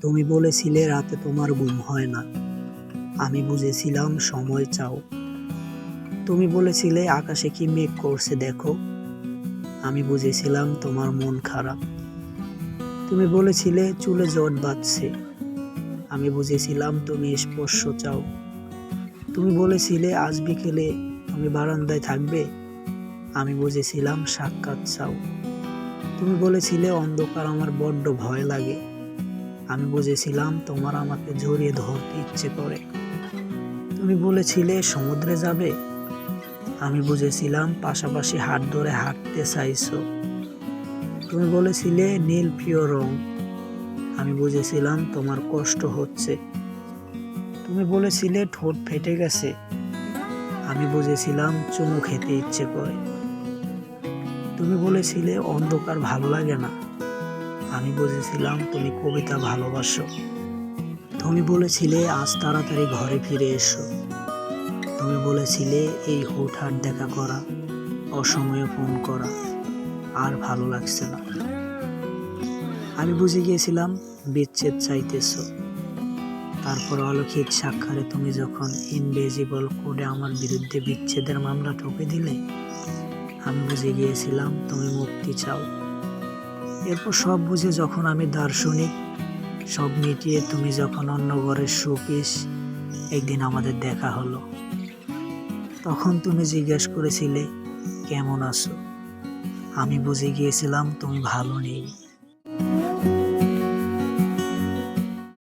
তুমি বলেছিলে রাতে তোমার ঘুম হয় না। আমি বুঝেছিলাম, সময় চাও। তুমি বলেছিলে আকাশে কি মেঘ করছে দেখো। আমি বুঝেছিলাম তোমার মন খারাপ। তুমি বলেছিলে চুলে জট বাঁধছে। আমি বুঝেছিলাম তুমি স্পর্শ চাও। তুমি বলেছিলে আজ বিকেলে তুমি বারান্দায় থাকবে। আমি বুঝেছিলাম সাক্ষাৎ চাও। তুমি বলেছিলে অন্ধকার আমার বড্ড ভয় লাগে। আমি বুঝেছিলাম তোমার আমাকে জড়িয়ে ধরতে ইচ্ছে করে। তুমি বলেছিলে সমুদ্রে যাবে। আমি বুঝেছিলাম পাশাপাশি হাত ধরে হাঁটতে চাইছো। তুমি বলেছিলে নীল প্রিয় রং। আমি বুঝেছিলাম তোমার কষ্ট হচ্ছে। তুমি বলেছিলে ঠোঁট ফেটে গেছে। আমি বুঝেছিলাম চুমু খেতে ইচ্ছে করে। তুমি বলেছিলে অন্ধকার ভালো লাগে না। আমি বুঝেছিলাম তুমি কবিতা ভালোবাসো। তুমি বলেছিলে, আজ তাড়াতাড়ি ঘরে ফিরে এসো। তুমি বলেছিলে, এই হুটহাট দেখা করা, অসময়ে ফোন করা, আর ভালো লাগছে না। আমি বুঝে গিয়েছিলাম, বিচ্ছেদ চাইতেছো। তারপর অলৌকিক সাক্ষারে তুমি যখন ইনভেজিবল কোডে আমার বিরুদ্ধে বিচ্ছেদের মামলা ঠকে দিলে, আমি বুঝে গিয়েছিলাম, তুমি মুক্তি চাও। এরপর সব বুঝে যখন আমি দার্শনিক সব মিটিয়ে তুমি যখন অন্য ঘরের শোপিস একদিন আমাদের দেখা হলো। তখন তুমি জিজ্ঞেস করেছিলে, কেমন আছো? আমি বুঝে গিয়েছিলাম, তুমি ভালো নেই।